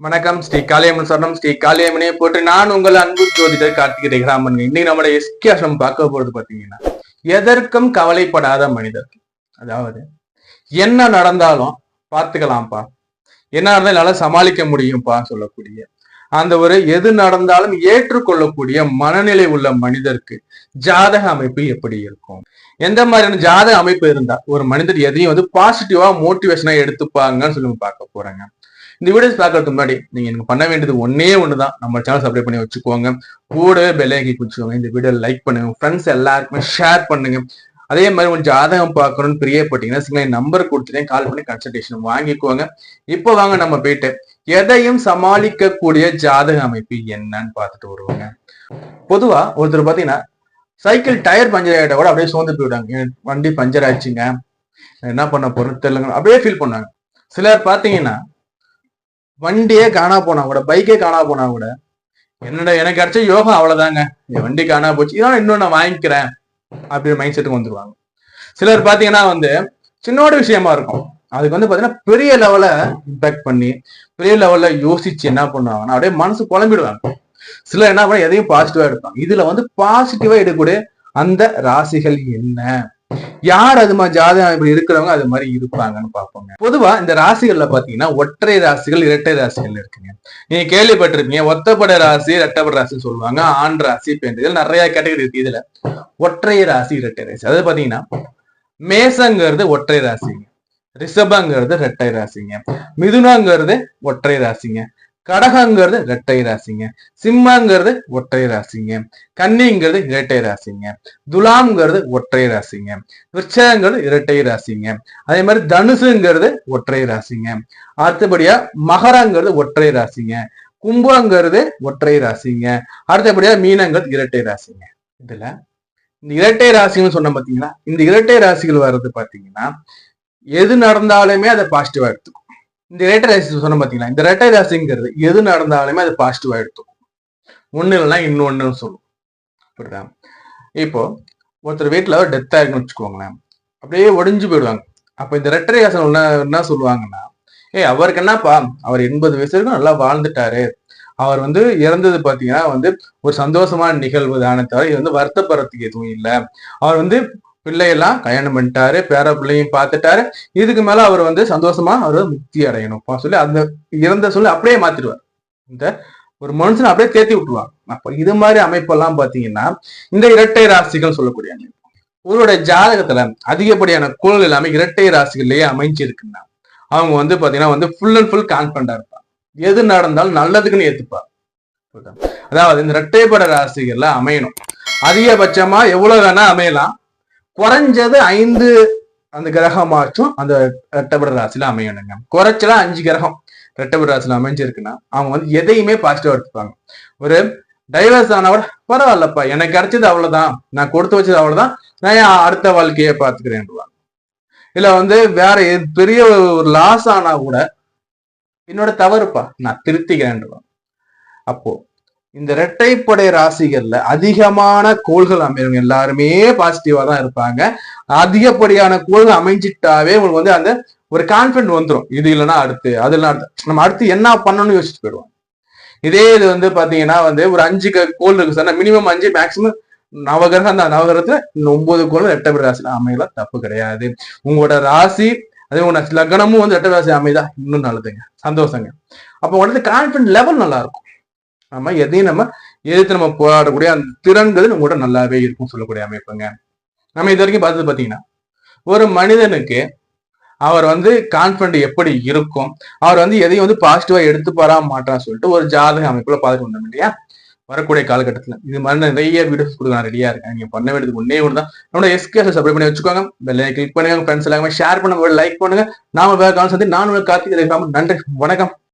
வணக்கம். ஸ்ரீ காளியம்மன் சொன்னம் ஸ்ரீ காளியம்மனே போட்டு நான் உங்கள் அன்பு ஜோதிடர் கார்த்திகை ராமன் இன்னைக்கு நம்மளோட எஸ்கே ஆசிரம் பார்க்க போறது பாத்தீங்கன்னா எதற்கும் கவலைப்படாத மனிதர். அதாவது என்ன நடந்தாலும் பார்த்துக்கலாம்ப்பா. என்ன நடந்தாலும் என்னால சமாளிக்க முடியும்ப்பா சொல்லக்கூடிய அந்த ஒரு எது நடந்தாலும் ஏற்றுக்கொள்ளக்கூடிய மனநிலை உள்ள மனிதருக்கு ஜாதக அமைப்பு எப்படி இருக்கும்? எந்த மாதிரியான ஜாதக அமைப்பு இருந்தா ஒரு மனிதர் எதையும் வந்து பாசிட்டிவா மோட்டிவேஷனா எடுத்துப்பாங்கன்னு சொல்லி பார்க்க போறாங்க. இந்த வீடியோஸ் பார்க்கறதுக்கு முன்னாடி நீங்க எனக்கு பண்ண வேண்டியது ஒன்னே ஒண்ணுதான். நம்ம சேனல் சப்ஸ்கிரைப் பண்ணி வச்சுக்கோங்க. கூடவே பெல்லைக்கி குடிச்சுக்கோங்க இந்த வீடியோ லைக் பண்ணுங்க. ஃப்ரெண்ட்ஸ் எல்லாருக்குமே ஷேர் பண்ணுங்க. அதே மாதிரி உங்க ஜாதகம் பார்க்கணும்னு பிரியப்பட்டீங்கன்னா சிங்கள நம்பர் கொடுத்துட்டேன். கால் பண்ணி கன்சல்டேஷன் வாங்கிக்கோங்க. இப்போ வாங்க நம்ம போயிட்டு எதையும் சமாளிக்கக்கூடிய ஜாதக அமைப்பு என்னன்னு பார்த்துட்டு வருவாங்க. பொதுவா ஒருத்தர் பாத்தீங்கன்னா சைக்கிள் டயர் பஞ்சர் ஆகிட்ட கூட அப்படியே சோர்ந்து போயிடுவாங்க. வண்டி பஞ்சர் ஆயிடுச்சுங்க. என்ன பண்ண பொருள் தெரியலங்க. அப்படியே ஃபீல் பண்ணாங்க சிலர் பாத்தீங்கன்னா வண்டியே காணா போனா கூட பைக்கே காணா போனா கூட என்னடா எனக்கு கிடைச்ச யோகம் அவ்வளவுதாங்க. என் வண்டி காணா போச்சு இதான் இன்னும் நான் வாங்கிக்கிறேன் அப்படின்னு மைண்ட் செட்டுக்கு வந்துருவாங்க. சிலர் பாத்தீங்கன்னா வந்து சின்னோட விஷயமா இருக்கும். அதுக்கு வந்து பாத்தீங்கன்னா பெரிய லெவல இம்பாக்ட் பண்ணி பெரிய லெவல்ல யோசிச்சு என்ன பண்ணுவாங்கன்னா அப்படியே மனசு குழம்பிடுவாங்க. சிலர் என்ன பண்ண எதையும் பாசிட்டிவா எடுப்பாங்க. இதுல வந்து பாசிட்டிவா எடுக்கக்கூடிய அந்த ராசிகள் என்ன? யார் அது மாதிரி ஜாதகம் இப்படி இருக்கிறவங்க அது மாதிரி இருப்பாங்கன்னு பார்ப்போங்க. பொதுவா இந்த ராசிகள்ல பாத்தீங்கன்னா ஒற்றை ராசிகள் இரட்டை ராசிகள் இருக்குங்க. நீங்க கேள்விப்பட்டிருப்பீங்க ஒத்தப்பட ராசி இரட்டைப்பட ராசி சொல்லுவாங்க. ஆண் ராசி பெண் நிறைய கேட்டகரி இருக்கு இதுல. ஒற்றை ராசி இரட்டை ராசி. அதாவது பாத்தீங்கன்னா மேசங்கிறது ஒற்றை ராசிங்க. ரிஷபங்கிறது இரட்டை ராசிங்க. மிதுனங்கிறது ஒற்றை ராசிங்க. கடகங்கிறது இரட்டை ராசிங்க. சிம்மங்கிறது ஒற்றை ராசிங்க. கன்னிங்கிறது இரட்டை ராசிங்க. துலாம்ங்கிறது ஒற்றை ராசிங்க. விருச்சகங்கிறது இரட்டை ராசிங்க. அதே மாதிரி தனுசுங்கிறது ஒற்றை ராசிங்க. அடுத்தபடியா மகரங்கிறது ஒற்றை ராசிங்க. கும்பங்கிறது ஒற்றை ராசிங்க. அடுத்தபடியா மீனங்கிறது இரட்டை ராசிங்க. இதுல இந்த இரட்டை ராசின்னு சொன்ன பாத்தீங்கன்னா இந்த இரட்டை ராசிகள் வர்றது பாத்தீங்கன்னா எது நடந்தாலுமே அதை பாசிட்டிவா எடுத்துக்கும். இந்த இரட்டை ராசி சொன்ன பார்த்தீங்களா இந்த இரட்டை ராசிங்கிறது எது நடந்தாலுமே அது பாசிட்டிவாக எடுத்துக்கும். ஒன்று இல்லைன்னா இன்னொன்னு சொல்லும். புரியுதா? இப்போ ஒருத்தர் வீட்டில் டெத் ஆயிருக்குன்னு வச்சுக்கோங்களேன். அப்படியே ஒடிஞ்சு போயிடுவாங்க. அப்போ இந்த ரெட்டரை ஆசனம் என்ன என்ன சொல்லுவாங்கன்னா ஏய் அவருக்கு என்னப்பா? அவர் எண்பது வயசு வரைக்கும் நல்லா வாழ்ந்துட்டாரு. அவர் வந்து இறந்தது பார்த்தீங்கன்னா வந்து ஒரு சந்தோஷமான நிகழ்வு தானே தவிர இது வந்து வருத்தப்படுறதுக்கு எதுவும் இல்லை. அவர் வந்து பிள்ளையெல்லாம் கல்யாணம் பண்ணிட்டாரு பேர பிள்ளையும் பார்த்துட்டாரு. இதுக்கு மேல அவர் வந்து சந்தோஷமா அவர் முக்தி அடையணும். சொல்லி அந்த இறந்த சொல்லி அப்படியே மாத்திடுவார். இந்த ஒரு மனுஷனை அப்படியே தேத்தி விட்டுருவாங்க. அப்ப இது மாதிரி அமைப்பெல்லாம் பாத்தீங்கன்னா இந்த இரட்டை ராசிகள் சொல்லக்கூடிய அமைப்பு. ஒருவருடைய ஜாதகத்துல அதிகப்படியான குழல் எல்லாமே இரட்டை ராசிகள்லயே அமைஞ்சிருக்குன்னா அவங்க வந்து பாத்தீங்கன்னா வந்து ஃபுல் அண்ட் ஃபுல் கான்பிடண்டா இருப்பாங்க. எது நடந்தாலும் நல்லதுக்குன்னு ஏத்துப்பாங்க. அதாவது இந்த இரட்டைப்பட ராசிகள்ல அமையணும். அதிகபட்சமா எவ்வளவு வேணா அமையலாம். குறைஞ்சது ஐந்து அந்த கிரகமாச்சும் அந்த ரெட்டபட ராசியில அமையணுங்க. குறைச்சலா அஞ்சு கிரகம் ரெட்டபட ராசியில அமைஞ்சிருக்குன்னா அவங்க வந்து எதையுமே பாசிட்டிவா எடுத்துப்பாங்க. ஒரு டைவர்ஸ் ஆனவர் பரவாயில்லப்பா எனக்கு கிடைச்சது அவ்வளவுதான். நான் கொடுத்து வச்சது அவ்வளவுதான். நான் என் அடுத்த வாழ்க்கையை பார்த்துக்கிறேன்டுவாங்க இல்ல வந்து வேற பெரிய ஒரு லாஸ் ஆனா கூட என்னோட தவறுப்பா நான் திருத்திக்கிறேன்டுவாங்க அப்போ இந்த இரட்டைப்படை ராசிகள்ல அதிகமான கோள்கள் அமைவங்க எல்லாருமே பாசிட்டிவா தான் இருப்பாங்க. அதிகப்படியான கோள்கள் அமைஞ்சிட்டாவே உங்களுக்கு வந்து அந்த ஒரு கான்பிடன்ட் வந்துடும் இது இல்லைன்னா அடுத்து அது இல்லைன்னா அடுத்து. நம்ம அடுத்து என்ன பண்ணணும்னு யோசிச்சு போயிடுவோம். இதே இது வந்து பாத்தீங்கன்னா வந்து ஒரு அஞ்சு க- கோள் இருக்கு சார் மினிமம் அஞ்சு மேக்சிமம் நவகிரகம் அந்த நவகிரகத்துல இந்த ஒன்பது கோள் ரெட்டபடி ராசியில அமையலாம் தப்பு கிடையாது. உங்களோட ராசி அதே உங்களோட லக்னமும் வந்து ரெட்டபடி ராசி அமைதா இன்னும் நல்லதுங்க. சந்தோஷங்க. அப்போ உடனே கான்பிடன்ட் லெவல் நல்லா இருக்கும். நம்ம எதையும் நம்ம எதிர்த்து நம்ம போராடக்கூடிய அந்த திறன்கள் நம்மளோட நல்லாவே இருக்கும் சொல்லக்கூடிய அமைப்புங்க. நம்ம இது வரைக்கும் பார்த்தது பார்த்தீங்கன்னா ஒரு மனிதனுக்கு அவர் வந்து கான்பிடன்ட் எப்படி இருக்கும் அவர் வந்து எதையும் வந்து பாசிட்டிவா எடுத்துப்பாரா மாட்டான்னு சொல்லிட்டு ஒரு ஜாதக அமைப்புல பார்த்துட்டு வந்தோம் இல்லையா? வரக்கூடிய காலகட்டத்தில். இது மாதிரி நிறைய வீடியோஸ் கொடுக்க நான் ரெடியா இருக்கேன் நீங்க பண்ண வேண்டியது ஒன்னே ஒன்று தான். நம்மளோட எஸ்கேஸ் சப்ளை பண்ணி வச்சுக்கோங்க. பெல்லை கிளிக் பண்ணுங்க ஃப்ரெண்ட்ஸ் எல்லாமே ஷேர் பண்ணுங்க லைக் பண்ணுங்க. நாம வேற காலம் சந்தி நான் கார்த்திகை நன்றி வணக்கம்.